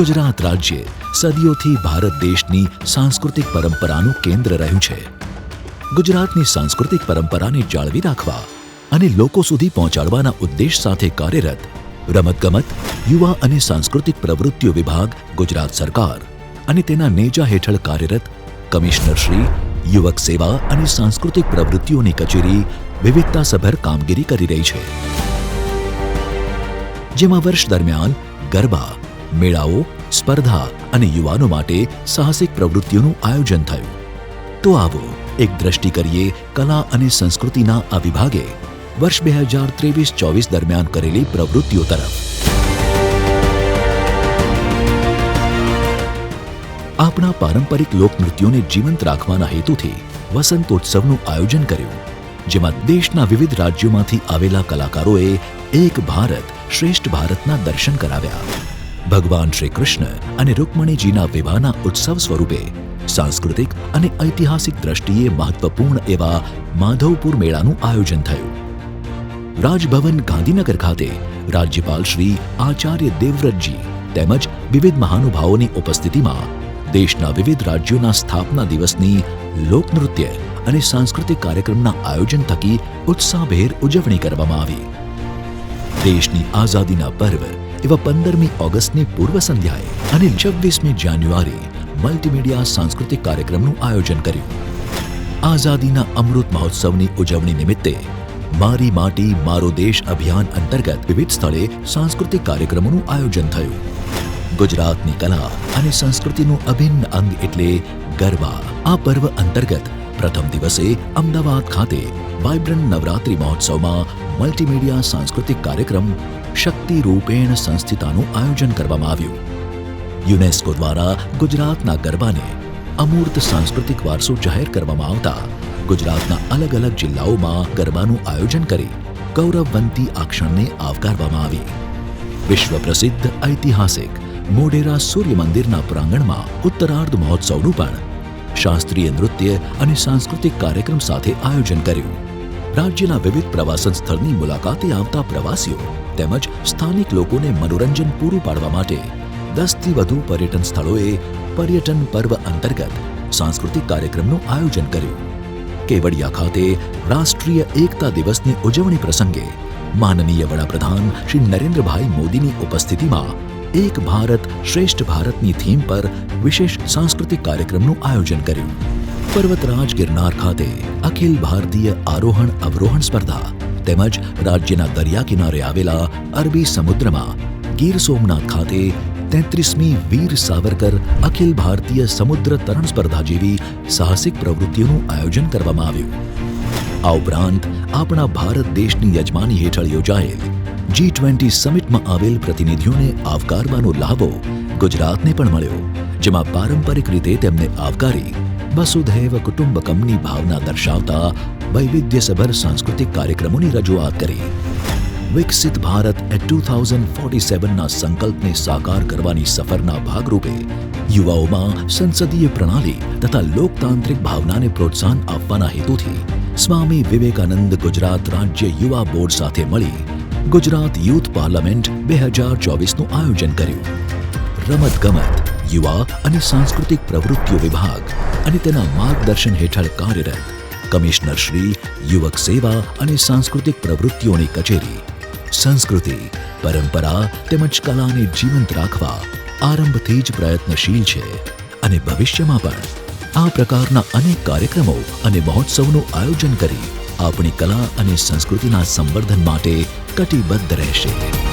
ગુજરાત રાજ્ય સદીઓથી ભારત દેશની સાંસ્કૃતિક પરંપરાનું કેન્દ્ર રહ્યું છે. ગુજરાતની સાંસ્કૃતિક પરંપરાને જાળવી રાખવા અને લોકો સુધી પહોંચાડવાના ઉદ્દેશ સાથે કાર્યરત રમતગમત, યુવા અને સાંસ્કૃતિક પ્રવૃત્તિઓ વિભાગ, ગુજરાત સરકાર અને તેના નેજા હેઠળ કાર્યરત કમિશનર શ્રી, યુવક સેવા અને સાંસ્કૃતિક પ્રવૃત્તિઓની કચેરી વિવિધતાસભર કામગીરી કરી રહી છે. જેમાં વર્ષ દરમિયાન ગરબા મેળાઓ, સ્પર્ધા અને યુવાનો માટે સાહસિક પ્રવૃત્તિઓનું આયોજન થયું. તો આવો એક દ્રષ્ટિ કરીએ કલા અને સંસ્કૃતિના આ વિભાગે વર્ષ બે હજાર ત્રેવીસ ચોવીસ દરમિયાન કરેલી પ્રવૃત્તિઓ તરફ. આપણા પારંપરિક લોકનૃત્યોને જીવંત રાખવાના હેતુથી વસંતોત્સવનું આયોજન કર્યું, જેમાં દેશના વિવિધ રાજ્યોમાંથી આવેલા કલાકારોએ એક ભારત શ્રેષ્ઠ ભારતના દર્શન કરાવ્યા. ભગવાન શ્રી કૃષ્ણ અને રૂકમણીજીના વિવાહના ઉત્સવ સ્વરૂપે સાંસ્કૃતિક અને ઐતિહાસિક દ્રષ્ટિએ મહત્વપૂર્ણ એવા માધવપુર મેળાનું આયોજન થયું. રાજભવન ગાંધીનગર ખાતે રાજ્યપાલ શ્રી આચાર્ય દેવવ્રતજી તેમજ વિવિધ મહાનુભાવોની ઉપસ્થિતિમાં દેશના વિવિધ રાજ્યોના સ્થાપના દિવસની લોકનૃત્ય અને સાંસ્કૃતિક કાર્યક્રમના આયોજન થકી ઉત્સાહભેર ઉજવણી કરવામાં આવી. દેશની આઝાદીના પર્વ એવા પંદરમી ઓગસ્ટની પૂર્વ સંધ્યાએ અને છવ્વીસમી જાન્યુઆરી મલ્ટીમીડિયા સાંસ્કૃતિક કાર્યક્રમનું આયોજન કર્યું. આઝાદીના અમૃત મહોત્સવની ઉજવણી નિમિત્તે મારી માટી, મારો દેશ અભિયાન અંતર્ગત વિવિધ સ્થળે સાંસ્કૃતિક કાર્યક્રમોનું આયોજન થયું. ગુજરાતની કલા અને સંસ્કૃતિનું અભિન્ન અંગ એટલે ગરબા. આ પર્વ અંતર્ગત પ્રથમ દિવસે અમદાવાદ ખાતે વાઇબ્રન્ટ નવરાત્રિ મહોત્સવમાં મલ્ટીમીડિયા સાંસ્કૃતિક કાર્યક્રમ શક્તિ રૂપેણ સંસ્થિતાનું આયોજન કરવામાં આવ્યું. યુનેસ્કો દ્વારા ગુજરાતના ગરબાને અમૂર્ત સાંસ્કૃતિક વારસો જાહેર કરવામાં આવતા ગુજરાતના અલગ અલગ જિલ્લાઓમાં ગરબાનું આયોજન કરી ગૌરવવંતી આ ક્ષણને આવકારવામાં આવી. વિશ્વ પ્રસિદ્ધ ઐતિહાસિક મોઢેરા સૂર્ય મંદિરના પ્રાંગણમાં ઉત્તરાર્ધ મહોત્સવનું પણ શાસ્ત્રીય નૃત્ય અને સાંસ્કૃતિક કાર્યક્રમ સાથે આયોજન કર્યું. રાજ્યના વિવિધ પ્રવાસન સ્થળની મુલાકાતે આવતા પ્રવાસીઓ તેમજ સ્થાનિક લોકોને મનોરંજન પૂરું પાડવા માટે દસથી વધુ પર્યટન સ્થળોએ પર્યટન પર્વ અંતર્ગત સાંસ્કૃતિક કાર્યક્રમનું આયોજન કર્યું. કેવડિયા ખાતે રાષ્ટ્રીય એકતા દિવસની ઉજવણી પ્રસંગે માનનીય વડાપ્રધાન શ્રી નરેન્દ્રભાઈ મોદીની ઉપસ્થિતિમાં એક ભારત શ્રેષ્ઠ ભારતની થીમ પર વિશેષ સાંસ્કૃતિક કાર્યક્રમનું આયોજન કર્યું. પર્વતરાજ ગિરનાર ખાતે અખિલ ભારતીય આરોહણ અવરોહણ સ્પર્ધા તેમજ રાજ્યના દરિયા કિનારે આવેલા અરબી સમુદ્રમાં ગીર સોમનાથ ખાતે તેત્રીસમી વીર સાવરકર અખિલ ભારતીય સમુદ્ર તરણ સ્પર્ધા જેવી સાહસિક પ્રવૃત્તિઓનું આયોજન કરવામાં આવ્યું. આ ઉપરાંત આપણા ભારત દેશની યજમાની હેઠળ યોજાયેલ જી ટ્વેન્ટી સમિટમાં આવેલ પ્રતિનિધિઓને આવકારવાનો લાભો ગુજરાતને પણ મળ્યો, જેમાં પારંપરિક રીતે તેમને આવકારી વસુધૈવ કુટુંબકમની ભાવના દર્શાવતા વૈવિધ્યસભર સાંસ્કૃતિક કાર્યક્રમોની રજૂઆત કરી. વિકસિત Bharat at two thousand forty સેવનના સંકલ્પને સાકાર કરવાની સફરના ભાગરૂપે યુવાઓમાં સંસદીય પ્રણાલી તથા લોકતાંત્રિક ભાવનાને પ્રોત્સાહન આપવાના હેતુથી સ્વામી વિવેકાનંદ ગુજરાત રાજ્ય યુવા બોર્ડ સાથે મળી ગુજરાત યુથ પાર્લામેન્ટ બે હજાર ચોવીસનું આયોજન કર્યું. રમતગમત, યુવા અને સાંસ્કૃતિક પ્રવૃત્તિઓ વિભાગ અને તેના માર્ગદર્શન હેઠળ કાર્યરત કમિશનર શ્રી, યુવક સેવા અને સાંસ્કૃતિક પ્રવૃત્તિઓની કચેરી. સંસ્કૃતિ, પરંપરા તેમજ કલાને જીવંત રાખવા આરંભથી જ પ્રયત્નશીલ છે અને ભવિષ્યમાં પણ આ પ્રકારના અનેક કાર્યક્રમો અને મહોત્સવનું આયોજન કરી આપણી કલા અને સંસ્કૃતિના સંવર્ધન માટે કટિબદ્ધ રહેશે.